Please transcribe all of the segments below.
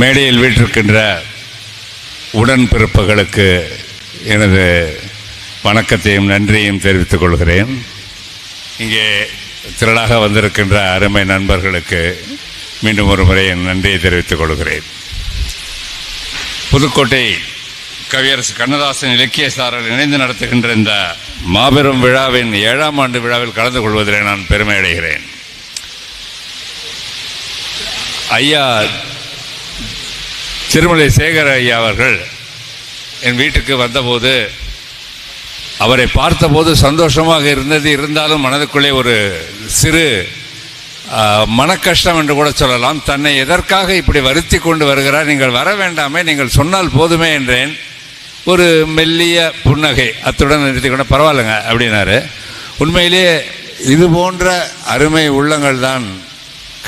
மேடையில் வீட்டிருக்கின்ற உடன்பிறப்புகளுக்கு எனது வணக்கத்தையும் நன்றியையும் தெரிவித்துக் கொள்கிறேன். இங்கே திரளாக வந்திருக்கின்ற அருமை நண்பர்களுக்கு மீண்டும் ஒரு முறை என் நன்றியை தெரிவித்துக் கொள்கிறேன். புதுக்கோட்டை கவியரசு கண்ணதாசன் இலக்கியசாரர் இணைந்து நடத்துகின்ற இந்த மாபெரும் விழாவின் ஏழாம் ஆண்டு விழாவில் கலந்து கொள்வதில் நான் பெருமை அடைகிறேன். ஐயா திருமலை சேகர ஐயா அவர்கள் என் வீட்டுக்கு வந்தபோது அவரை பார்த்தபோது சந்தோஷமாக இருந்தது. இருந்தாலும் மனதுக்குள்ளே ஒரு சிறு மன மனக்கஷ்டம் என்று கூட சொல்லலாம். தன்னை எதற்காக இப்படி வருத்தி கொண்டு வருகிறார்? நீங்கள் வர வேண்டாமே நீங்கள் சொன்னால் போதுமே என்றேன். ஒரு மெல்லிய புன்னகை அத்துடன் நிறுத்திக்கொண்டு பரவாயில்லைங்க அப்படின்னாரு. உண்மையிலேயே இது போன்ற அருமை உள்ளங்கள் தான்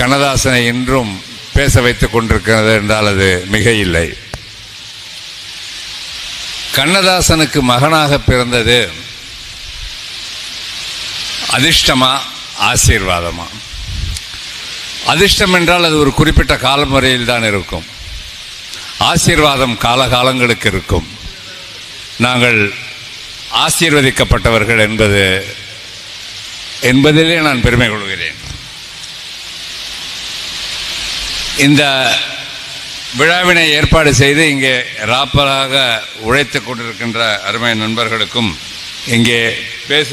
கண்ணதாசனை இன்றும் பேச வைத்துக் கொண்டிருக்கிறது என்றால் அது மிக இல்லை கண்ணதாசனுக்கு மகனாக பிறந்தது அதிர்ஷ்டமா ஆசீர்வாதமா? அதிர்ஷ்டம் என்றால் அது ஒரு குறிப்பிட்ட காலம் வரையில் தான் இருக்கும். ஆசீர்வாதம் காலகாலங்களுக்கு இருக்கும். நாங்கள் ஆசீர்வதிக்கப்பட்டவர்கள் என்பது என்பதிலே நான் பெருமை கொள்கிறேன். இந்த விழாவினை ஏற்பாடு செய்து இங்கே ராப்பராக உழைத்து கொண்டிருக்கின்ற அருமை நண்பர்களுக்கும் இங்கே பேச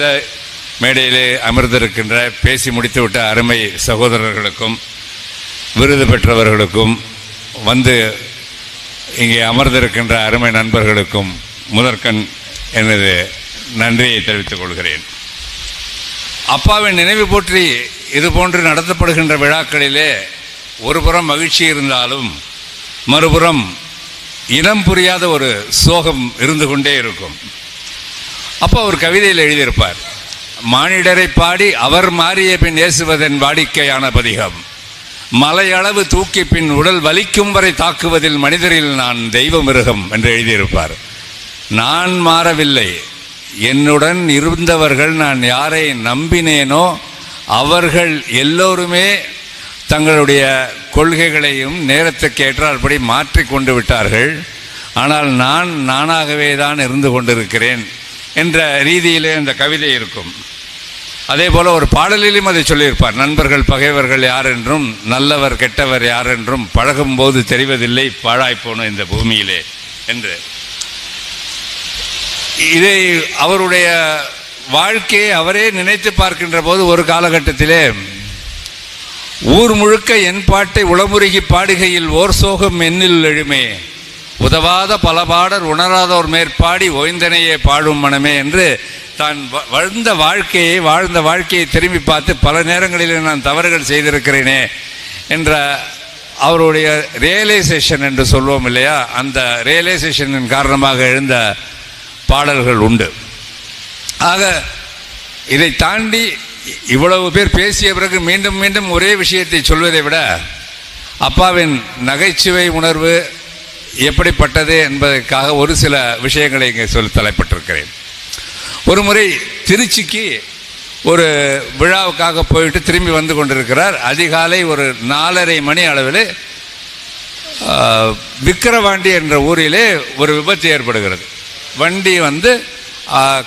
மேடையிலே அமர்ந்திருக்கின்ற பேசி முடித்துவிட்ட அருமை சகோதரர்களுக்கும் விருது பெற்றவர்களுக்கும் வந்து இங்கே அமர்ந்திருக்கின்ற அருமை நண்பர்களுக்கும் முதற்கண் எனது நன்றியை தெரிவித்துக் கொள்கிறேன். அப்பாவின் நினைவு போற்றி இதுபோன்று நடத்தப்படுகின்ற விழாக்களிலே ஒருபுறம் மகிழ்ச்சி இருந்தாலும் மறுபுறம் இனம் புரியாத ஒரு சோகம் இருந்து கொண்டே இருக்கும். அப்போ அவர் கவிதையில் எழுதியிருப்பார் மானிடரை பாடி அவர் மாறிய பின் ஏசுவதன் வாடிக்கையான பதிகம். மலையளவு தூக்கி பின் உடல் வலிக்கும் வரை தாக்குவதில் மனிதரில் நான் தெய்வ மிருகம் என்று எழுதியிருப்பார். நான் மாறவில்லை. என்னுடன் இருந்தவர்கள் நான் யாரை நம்பினேனோ அவர்கள் எல்லோருமே தங்களுடைய கொள்கைகளையும் நேரத்துக்கு ஏற்றாற்படி மாற்றி கொண்டு விட்டார்கள். ஆனால் நான் நானாகவே தான் இருந்து கொண்டிருக்கிறேன் என்ற ரீதியிலே இந்த கவிதை இருக்கும். அதே போல் ஒரு பாடலிலும் அதை சொல்லியிருப்பார். நண்பர்கள் பகைவர்கள் யார் என்றும் நல்லவர் கெட்டவர் யார் என்றும் பழகும்போது தெரிவதில்லை பாழாய்ப்போன இந்த பூமியிலே என்று. இதை அவருடைய வாழ்க்கையை அவரே நினைத்து பார்க்கின்ற போது ஒரு காலகட்டத்திலே ஊர் முழுக்க என் பாட்டை உளமுருகி பாடுகையில் ஓர் சோகம் என்னில் எழுமே. உதவாத பல பாடர் உணராதோர் மேற்பாடி ஓய்ந்தனையே பாடும் மனமே என்று தான் வ- வாழ்ந்த வாழ்க்கையை வாழ்ந்த வாழ்க்கையை திரும்பி பார்த்து பல நேரங்களில் நான் தவறுகள் செய்திருக்கிறேனே என்ற அவருடைய ரியலைசேஷன் என்று சொல்வோம் இல்லையா? அந்த ரியலைசேஷனின் காரணமாக எழுந்த பாடல்கள் உண்டு. ஆக இதை தாண்டி இவ்வளவு பேர் பேசிய பிறகு மீண்டும் மீண்டும் ஒரே விஷயத்தை சொல்வதை விட அப்பாவின் நகைச்சுவை உணர்வு எப்படிப்பட்டது என்பதற்காக ஒரு சில விஷயங்களை இங்கே சொல் தலைப்பட்டிருக்கிறேன். ஒரு முறை திருச்சிக்கு ஒரு விழாவுக்காக போயிட்டு திரும்பி வந்து கொண்டிருக்கிறார். அதிகாலை ஒரு நாலரை மணி அளவில் விக்கிரவாண்டி என்ற ஊரிலே ஒரு விபத்து ஏற்படுகிறது. வண்டி வந்து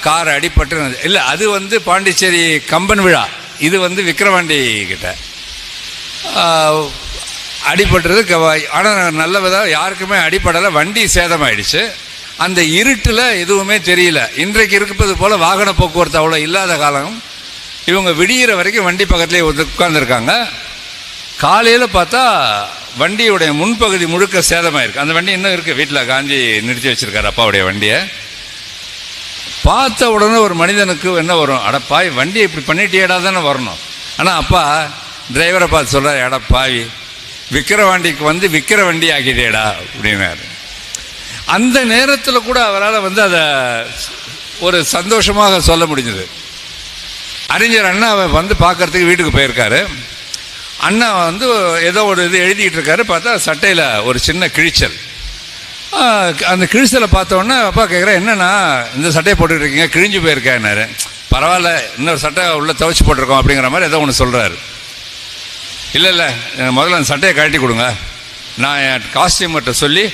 கார் அடிபட்டு இல்லை அது வந்து பாண்டிச்சேரி கம்பன் விழா. இது வந்து விக்ரவாண்டி கிட்ட. ஆஹ், ஆனால் நல்ல விதம் யாருக்குமே அடிப்படலை வண்டி சேதமாயிடுச்சு. அந்த இருட்டில் எதுவுமே தெரியல. இன்றைக்கு இருப்பது போல் வாகன போக்குவரத்து அவ்வளோ இல்லாத காலம். இவங்க விடிகிற வரைக்கும் வண்டி பக்கத்துலேயே உட்காந்துருக்காங்க காலையில் பார்த்தா வண்டியுடைய முன்பகுதி முழுக்க சேதமாயிருக்கு. அந்த வண்டி இன்னும் இருக்குது வீட்டில் காஞ்சி நிறுத்தி வச்சுருக்காரு அப்பாவுடைய வண்டியை. பார்த்த உடனே ஒரு மனிதனுக்கு என்ன வரும்? அடப்பாய் வண்டி இப்படி பண்ணிட்டேடா தானே வரணும். ஆனால் அப்பா டிரைவரை பார்த்து சொல்கிறார் எடப்பாவி விற்கிற விக்கிற வண்டிக்கு வந்து விற்கிற வண்டி ஆகிட்டேடா அப்படின்னாரு. அந்த நேரத்தில் கூட அவரால் வந்து அதை ஒரு சந்தோஷமாக சொல்ல முடிஞ்சது. அறிஞர் அண்ணா வந்து பார்க்கறதுக்கு வீட்டுக்கு போயிருக்காரு. அண்ணா வந்து ஏதோ ஒரு இது எழுதிட்டு இருக்காரு பார்த்தா சட்டையில் ஒரு சின்ன கிழிச்சல். அந்த கிழிச்சலை பார்த்தோன்னே அப்பா கேட்குறேன் என்னண்ணா இந்த சட்டையை போட்டுட்டு இருக்கீங்க? கிழிஞ்சு போயிருக்கேன்னாரு. பரவாயில்ல இன்னொரு சட்டை உள்ளே துவைச்சி போட்டிருக்கோம் அப்படிங்கிற மாதிரி ஏதோ ஒன்று சொல்கிறாரு இல்லை இல்லை முதல்ல அந்த சட்டையை கழட்டி கொடுங்க. நான் என் காஸ்டியூமர்கிட்ட சொல்லி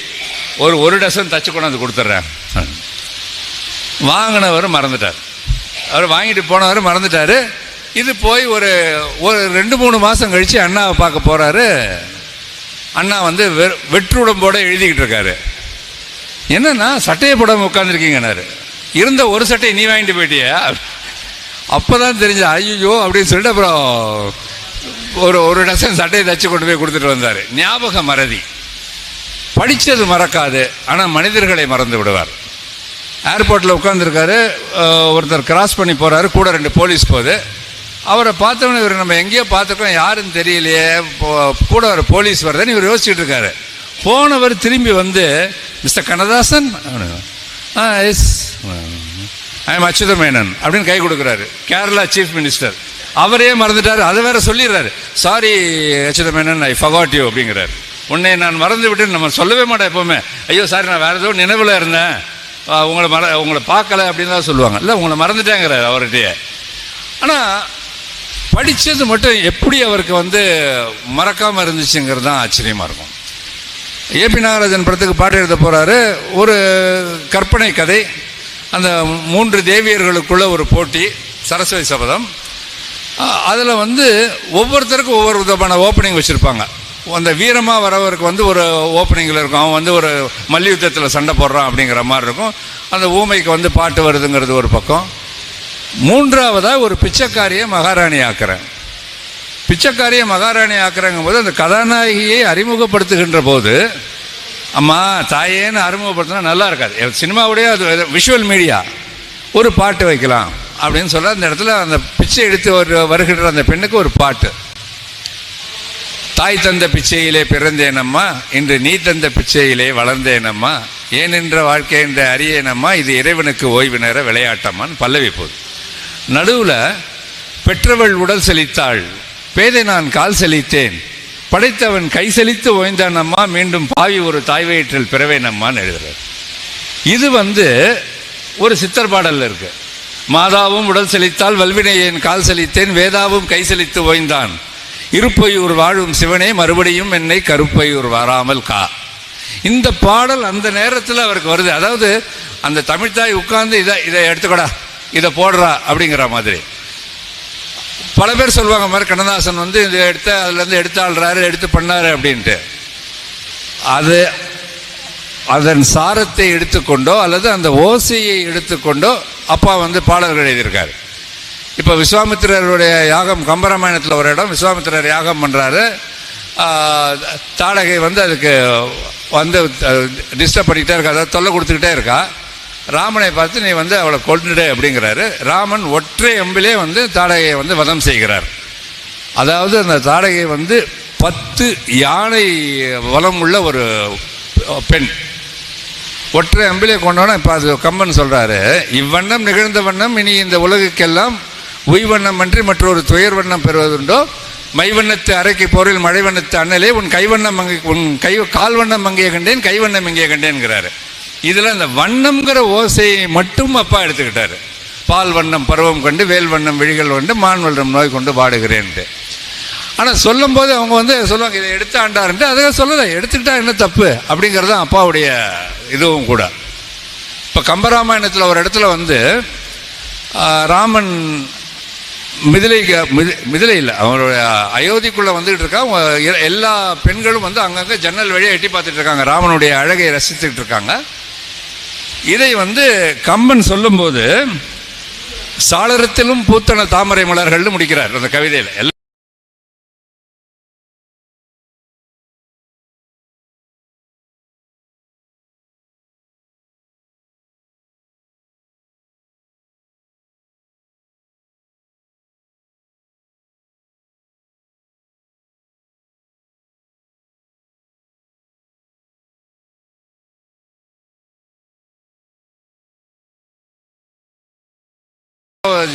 ஒரு ஒரு டசன் தச்சு கொண்டாந்து கொடுத்துட்றேன். வாங்கினவர் மறந்துட்டார். அவர் வாங்கிட்டு போனவர் மறந்துட்டார். இது போய் ஒரு ஒரு ரெண்டு மூணு மாதம் கழித்து அண்ணாவை பார்க்க போகிறாரு அண்ணா வந்து வெ வெற்றுடம்போட எழுதிக்கிட்டு இருக்காரு. என்னன்னா சட்டையை போடாமல் உட்காந்துருக்கீங்கன்னாரு இருந்த ஒரு சட்டையை நீ வாங்கிட்டு போயிட்டியா. அப்போ தான் தெரிஞ்ச ஐயோ அப்படின்னு சொல்லிட்டு அப்புறம் ஒரு ஒரு டசன் சட்டையை தச்சு கொண்டு போய் கொடுத்துட்டு வந்தார். ஞாபக மறதி. படித்தது மறக்காது ஆனால் மனிதர்களை மறந்து விடுவார். ஏர்போர்ட்டில் உட்காந்துருக்காரு ஒருத்தர் கிராஸ் பண்ணி போகிறாரு கூட ரெண்டு போலீஸ் போகுது அவரை பார்த்தவொன்னே இவர் நம்ம எங்கேயோ பார்த்துருக்கோம் யாருன்னு தெரியலையே போ- கூட ஒரு போலீஸ் வருதுன்னு இவர் யோசிச்சுட்டு இருக்காரு. போனவர் திரும்பி வந்து mister Kannadasan? Ah yes. I am Achutha Menon அப்படின்னு கை கொடுக்குறாரு. கேரளா சீஃப் மினிஸ்டர் அவரே மறந்துட்டார். அதை வேற சொல்லிடுறாரு. Sorry Achyuta Menon I faggot you அப்படிங்கிறாரு. உன்னை நான் மறந்து விட்டு நம்ம சொல்லவே மாட்டேன் எப்போவுமே. ஐயோ சாரி நான் வேறு ஏதோ நினைவில் இருந்தேன். உங்களை மற உங்களை பார்க்கல அப்படின்னு தான் சொல்லுவாங்க. இல்லை உங்களை மறந்துட்டேங்கிறார் அவர்கிட்டயே. ஆனால் படித்தது மட்டும் எப்படி அவருக்கு வந்து மறக்காமல் இருந்துச்சுங்கிறது தான் ஆச்சரியமாக இருக்கும். ஏபி நாகராஜன் படத்துக்கு பாட்டு எழுத போகிறாரு ஒரு கற்பனை கதை அந்த மூன்று தேவியர்களுக்குள்ள ஒரு போட்டி சரஸ்வதி சபதம். அதில் வந்து ஒவ்வொருத்தருக்கும் ஒவ்வொரு விதமான ஓப்பனிங் வச்சுருப்பாங்க. அந்த வீரமாக வரவருக்கு வந்து ஒரு ஓப்பனிங்கில் இருக்கும். அவன் வந்து ஒரு மல்யுத்தத்தில் சண்டை போடுறான் அப்படிங்கிற மாதிரி இருக்கும். அந்த ஊமைக்கு வந்து பாட்டு வருதுங்கிறது ஒரு பக்கம். மூன்றாவதாக ஒரு பிச்சைக்காரியை மகாராணி ஆக்குறேன் பிச்சைக்காரியை மகாராணி ஆக்குறாங்கும் போது அந்த கதாநாயகியை அறிமுகப்படுத்துகின்ற போது அம்மா தாயேன்னு அறிமுகப்படுத்தினா நல்லா இருக்காது. சினிமாவுடைய அது விஷுவல் மீடியா ஒரு பாட்டு வைக்கலாம். அப்படின்னு சொல்ல அந்த இடத்துல அந்த பிச்சை எடுத்து ஒரு வருகின்ற அந்த பெண்ணுக்கு ஒரு பாட்டு. தாய் தந்த பிச்சையிலே பிறந்தேனம்மா இன்று நீ தந்த பிச்சையிலே வளர்ந்தேனம்மா ஏனென்ற வாழ்க்கை என்ற அறியேனம்மா இது இறைவனுக்கு ஓய்வு நேர விளையாட்டம்மான்னு பல்லவி போகுது நடுவில் பெற்றவள் உடல் செழித்தாள் பேதை நான் கால் செழித்தேன். படைத்தவன் கை செழித்து ஓய்ந்தான் அம்மா மீண்டும் பாவி ஒரு தாய் வயிற்றில் பிறவேனம்மான்னு எழுதுறார். இது வந்து ஒரு சித்தர் பாடலில் இருக்கு. மாதாவும் உடல் செழித்தால் வல்வினையேன் கால் செழித்தேன் வேதாவும் கை செழித்து ஓய்ந்தான். இருப்பையூர் வாழும் சிவனே மறுபடியும் என்னை கருப்பையூர் வராமல் கா. இந்த பாடல் அந்த நேரத்தில் அவருக்கு வருது. அதாவது அந்த தமிழ்தாய் உட்கார்ந்து இதை இதை எடுத்துக்கடா இதை போடுறா அப்படிங்கிற மாதிரி. பல பேர் சொல்லுவாங்க மாதிரி கண்ணதாசன் வந்து இதை எடுத்த அதுலேருந்து எடுத்தாள்றாரு எடுத்து பண்ணாரு அப்படின்ட்டு. அது அதன் சாரத்தை எடுத்துக்கொண்டோ அல்லது அந்த ஓசையை எடுத்துக்கொண்டோ அப்பா வந்து பாடல்கள் எழுதியிருக்காரு. இப்போ விஸ்வாமித்திரருடைய யாகம் கம்பராமாயணத்தில் ஒரு இடம் விஸ்வாமித்திரர் யாகம் பண்ணுறாரு தாடகை வந்து அதுக்கு வந்து டிஸ்டர்ப் பண்ணிக்கிட்டே இருக்கா அதாவது தொல்லை கொடுத்துக்கிட்டே இருக்கா. ராமனை பார்த்து நீ வந்து அவளை கொண்டுடு அப்படிங்கிறாரு. ராமன் ஒற்றை எம்பிலே வந்து தாடகையை வந்து வதம் செய்கிறார். அதாவது அந்த தாடகை வந்து பத்து யானை வளம் உள்ள ஒரு பெண். ஒற்றை அம்பிலே கொண்டோன்னா இப்போ அது கம்பன் சொல்கிறாரு இவ்வண்ணம் நிகழ்ந்த வண்ணம் இனி இந்த உலகுக்கெல்லாம் உய்வண்ணம் அன்றி மற்றொரு துயர் வண்ணம் பெறுவதுண்டோ? மைவண்ணத்து அரைக்கு போரில் மழைவண்ணத்து அண்ணலே உன் கைவண்ணம் அங்கே உன் கை கால்வண்ணம் அங்கே கண்டேன் கைவண்ணம் இங்கே கண்டேன்கிறாரு. இதில் அந்த வண்ணம்ங்கிற ஓசையை மட்டும் அப்பா எடுத்துக்கிட்டார். பால் வண்ணம் பருவம் கொண்டு வேல் வண்ணம் விழிகள் கொண்டு மான் வண்ணம் நோய் கொண்டு பாடுகிறேன்ட்டு ஆனால் சொல்லும்போது அவங்க வந்து சொல்லுவாங்க இதை எடுத்து ஆண்டாருன்ட்டு. அதை சொல்லலை எடுத்துக்கிட்டா என்ன தப்பு? அப்படிங்கிறது தான் அப்பாவுடைய இதுவும் கூட. இப்போ கம்பராமாயணத்தில் ஒரு இடத்துல வந்து ராமன் மிதிலை மிதி மிதிலை இல்லை அவனுடைய அயோத்திக்குள்ளே வந்துகிட்டு இருக்கா அவங்க எ- எல்லா பெண்களும் வந்து அங்கங்கே ஜன்னல் வழியாக எட்டி பார்த்துட்டு இருக்காங்க. ராமனுடைய அழகை ரசித்துக்கிட்டு இருக்காங்க. இதை வந்து கம்பன் சொல்லும்போது சாளரத்திலும் பூத்தன தாமரை மலர்கள்னு முடிக்கிறார் அந்த கவிதையில்.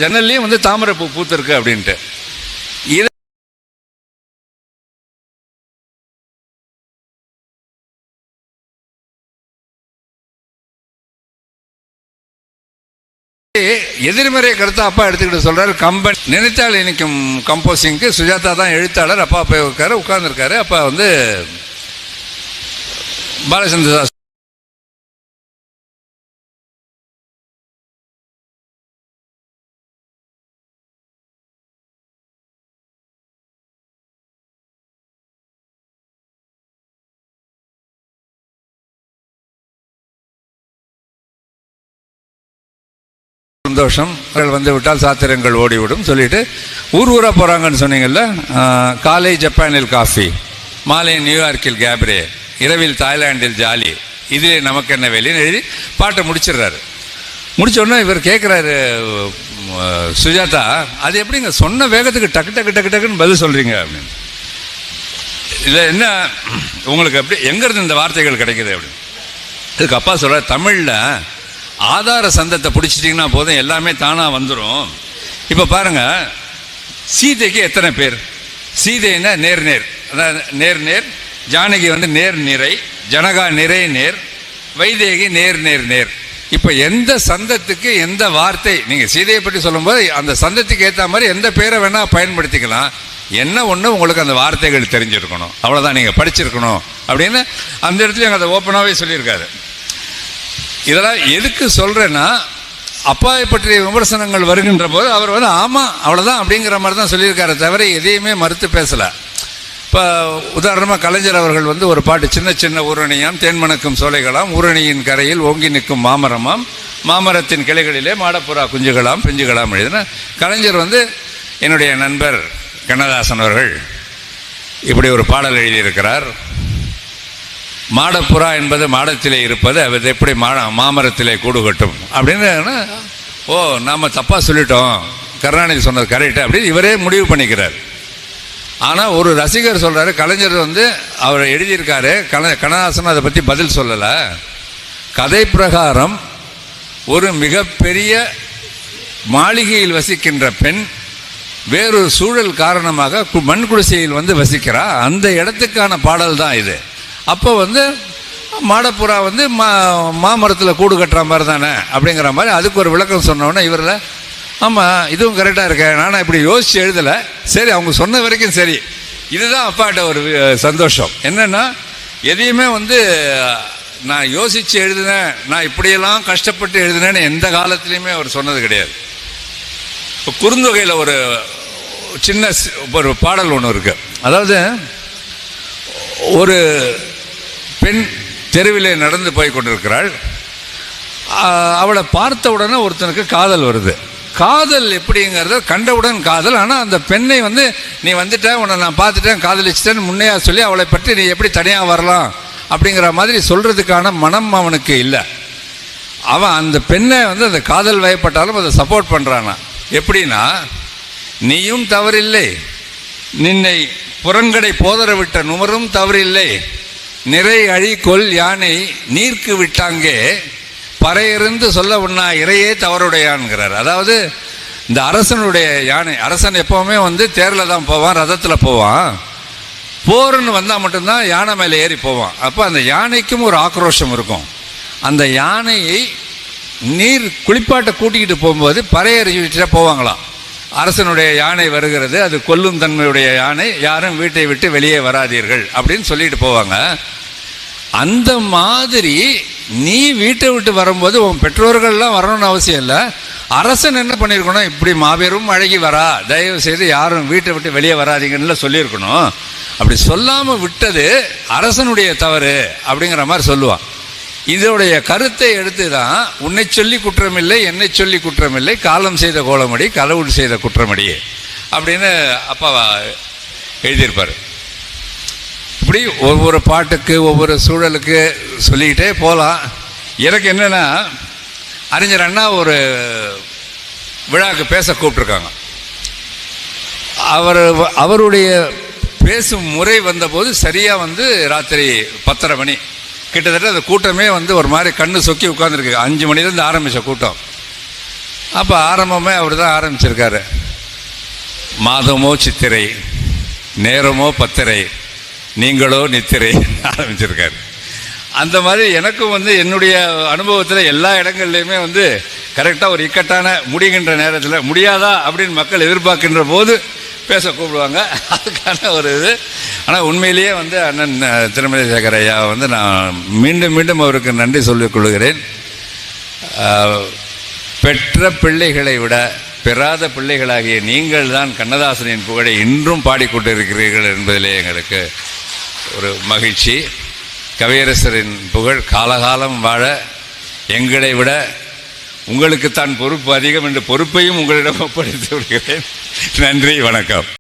ஜன்னல்லையும் வந்து தாமரை பூ பூத்திருக்கு அப்படின்ட்டு. இது எதிர்மறை கருத்தை அப்பா எடுத்துக்கிட்டு சொல்றாரு. கம்பன் நினைத்தால் இன்னைக்கும் கம்போசிங்க்கு சுஜாதா தான் எழுத்தாளர். அப்பா போய் உட்காரு உட்கார்ந்துருக்காரு. அப்பா வந்து பாலச்சந்திர சந்தோஷம். அவர்கள் வந்து விட்டால் சாத்திரங்கள் ஓடிவிடும். சொல்லிட்டு ஊர் ஊராக போகிறாங்கன்னு சொன்னீங்கல்ல காலை ஜப்பானில் காஃபி மாலை நியூயார்க்கில் கேப்ரே இரவில் தாய்லாந்தில் ஜாலி இதிலே நமக்கு என்ன வேலைன்னு எழுதி பாட்டை முடிச்சிடுறாரு. முடிச்ச உடனே இவர் கேட்குறாரு சுஜாதா அது எப்படிங்க சொன்ன வேகத்துக்கு டக்கு டக்கு டக்கு டக்குன்னு பதில் சொல்கிறீங்க அப்படின்னு. இல்லை என்ன உங்களுக்கு எப்படி எங்கேருந்து இந்த வார்த்தைகள் கிடைக்குது அப்படின்னு. இதுக்கு அப்பா சொல்கிறார் தமிழில் ஆதார சந்தத்தை பிடிச்சிட்டிங்கன்னா போதும் எல்லாமே தானாக வந்துடும் இப்போ பாருங்கள் சீதைக்கு எத்தனை பேர்? சீதைன்னா நேர் நேர். அதாவது நேர் நேர் ஜானகி வந்து நேர் நிறை ஜனகா நிறை நேர் வைதேகி நேர் நேர் நேர். இப்போ எந்த சந்தத்துக்கு எந்த வார்த்தை நீங்கள் சீதையை பற்றி சொல்லும்போது அந்த சந்தத்துக்கு ஏற்ற மாதிரி எந்த பேரை வேணால் பயன்படுத்திக்கலாம். என்ன ஒன்று உங்களுக்கு அந்த வார்த்தைகள் தெரிஞ்சிருக்கணும். அவ்வளோதான் நீங்கள் படிச்சிருக்கணும் அப்படின்னு அந்த இடத்துல அதை ஓப்பனாகவே சொல்லியிருக்காரு. இதெல்லாம் எதுக்கு சொல்கிறேன்னா அப்பாவை பற்றிய விமர்சனங்கள் வருகின்ற போது அவர் வந்து ஆமாம் அவ்வளோதான் அப்படிங்கிற மாதிரி தான் சொல்லியிருக்காரு தவிர எதையுமே மறுத்து பேசலை. இப்போ உதாரணமாக கலைஞர் அவர்கள் வந்து ஒரு பாட்டு சின்ன சின்ன ஊரணியாம் தேன்மணக்கும் சோலைகளாம் ஊரணியின் கரையில் ஓங்கி நிற்கும் மாமரமாம் மாமரத்தின் கிளைகளிலே மாடப்புறா குஞ்சுகளாம் பிஞ்சுகளாம் எழுதின கலைஞர் வந்து என்னுடைய நண்பர் கண்ணதாசன் அவர்கள் இப்படி ஒரு பாடல் எழுதியிருக்கிறார். மாடப்புறா என்பது மாடத்திலே இருப்பது அது எப்படி மா மாமரத்திலே கூடு கட்டும்? அப்படின்னு ஓ நாம் தப்பாக சொல்லிட்டோம். கருணாநிதி சொன்னது கரெக்டு அப்படின்னு இவரே முடிவு பண்ணிக்கிறார். ஆனால் ஒரு ரசிகர் சொல்கிறாரு கலைஞர் வந்து அவர் எழுதியிருக்காரு கல கண்ணதாசன் அதை பற்றி பதில் சொல்லலை. கதை பிரகாரம் ஒரு மிகப்பெரிய மாளிகையில் வசிக்கின்ற பெண் வேறொரு சூழல் காரணமாக கு- மண் குடிசையில் வந்து வசிக்கிறா. அந்த இடத்துக்கான பாடல் தான் இது. அப்போ வந்து மாடப்புறா வந்து மா மாமரத்தில் கூடு கட்டுற மாதிரி தானே அப்படிங்கிற மாதிரி அதுக்கு ஒரு விளக்கம் சொன்னோன்னே இவரில் ஆமாம் இதுவும் கரெக்டாக இருக்கேன் நானும் இப்படி யோசித்து எழுதலை. சரி அவங்க சொன்ன வரைக்கும் சரி. இதுதான் அப்பாட்ட ஒரு சந்தோஷம். என்னென்னா எதையுமே வந்து நான் யோசித்து எழுதினேன் நான் இப்படியெல்லாம் கஷ்டப்பட்டு எழுதினேன்னு எந்த காலத்துலேயுமே அவர் சொன்னது கிடையாது. இப்போ குறுந்தொகையில் ஒரு சின்ன ஒரு பாடல் ஒன்று இருக்குது அதாவது ஒரு பெண் தெருவிலே நடந்து போய் கொண்டிருக்கிறாள். அவளை பார்த்த உடனே ஒருத்தனுக்கு காதல் வருது. காதல் எப்படிங்கிறத கண்டவுடன் காதல். ஆனால் அந்த பெண்ணை வந்து நீ வந்துட்ட உன்னை நான் பார்த்துட்டேன் காதலிச்சிட்டேன்னு முன்னையா சொல்லி அவளை பற்றி நீ எப்படி தனியாக வரலாம்? அப்படிங்கிற மாதிரி சொல்கிறதுக்கான மனம் அவனுக்கு இல்லை. அவன் அந்த பெண்ணை வந்து அந்த காதல் வயப்பட்டாலும் அதை சப்போர்ட் பண்ணுறானா எப்படின்னா நீயும் தவறில்லை. நின்னை புறங்கடை போதற விட்ட நுமரும் தவறில்லை. நிறை அழி கொல் யானை நீர்க்கு விட்டாங்கே பறையிருந்து சொல்ல உண்ணா இறையே தவறுடையான்கிறார். அதாவது இந்த அரசனுடைய யானை அரசன் எப்போவுமே வந்து தேரில் தான் போவான் ரதத்தில் போவான். போர்னு வந்தால் மட்டும்தான் யானை மேலே ஏறி போவான். அப்போ அந்த யானைக்கும் ஒரு ஆக்ரோஷம் இருக்கும். அந்த யானையை நீர் குளிப்பாட்டை கூட்டிக்கிட்டு போகும்போது பறையறிஞ்சு போவாங்களாம். அரசனுடைய யானை வருகிறது அது கொல்லும் தன்மையுடைய யானை யாரும் வீட்டை விட்டு வெளியே வராதீர்கள் அப்படின்னு சொல்லிட்டு போவாங்க. அந்த மாதிரி நீ வீட்டை விட்டு வரும்போது உன் பெற்றோர்கள்லாம் வரணும்னு அவசியம் இல்லை. அரசன் என்ன பண்ணியிருக்கணும் இப்படி மாபெரும் அழகி வரா. தயவு செய்து யாரும் வீட்டை விட்டு வெளியே வராதிங்கன்னு சொல்லியிருக்கணும். அப்படி சொல்லாமல் விட்டது அரசனுடைய தவறு அப்படிங்கிற மாதிரி சொல்லுவான். இதோடைய கருத்தை எடுத்து தான் உன்னை சொல்லி குற்றமில்லை என்னை சொல்லி குற்றமில்லை காலம் செய்த கோலமடி கடவுள் செய்த குற்றமடி அப்படின்னு அப்பா எழுதியிருப்பார். இப்படி ஒவ்வொரு பாட்டுக்கு ஒவ்வொரு சூழலுக்கு சொல்லிக்கிட்டே போகலாம் எனக்கு என்னென்னா அறிஞர் அண்ணா ஒரு விழாவுக்கு பேச கூப்பிட்ருக்காங்க அவர் அவருடைய பேசும் முறை வந்தபோது சரியாக வந்து ராத்திரி பத்தரை மணி. கிட்டத்தட்ட அந்த கூட்டமே வந்து ஒரு மாதிரி கண்ணு சொக்கி உட்காந்துருக்கு அஞ்சு மணிலேருந்து ஆரம்பித்த கூட்டம். அப்போ ஆரம்பமே அவர் தான் ஆரம்பிச்சிருக்காரு. மாதமோ சித்திரை நேரமோ பத்திரை. நீங்களோ நித்திரை ஆரம்பிச்சிருக்காரு. அந்த மாதிரி எனக்கும் வந்து என்னுடைய அனுபவத்தில் எல்லா இடங்கள்லையுமே வந்து கரெக்டாக ஒரு இக்கட்டான முடிகின்ற நேரத்தில் முடியாதா அப்படின்னு மக்கள் எதிர்பார்க்கின்ற போது பேச கூப்பிடுவாங்க. அதுக்கான ஒரு இது. ஆனால் உண்மையிலேயே வந்து அண்ணன் அஹ், திருமலை சேகர் ஐயா வந்து நான் மீண்டும் மீண்டும் அவருக்கு நன்றி சொல்லிக் கொள்கிறேன். பெற்ற பிள்ளைகளை விட பெறாத பிள்ளைகளாகிய நீங்கள் தான் கண்ணதாசனின் புகழை இன்றும் பாடிக்கொண்டிருக்கிறீர்கள் என்பதிலே எங்களுக்கு ஒரு மகிழ்ச்சி. கவியரசரின் புகழ் காலகாலம் வாழ எங்களை விட உங்களுக்குத்தான் பொறுப்பு அதிகம் என்ற பொறுப்பையும் உங்களிடம் ஒப்படைத்து விடுகிறேன். நன்றி வணக்கம்.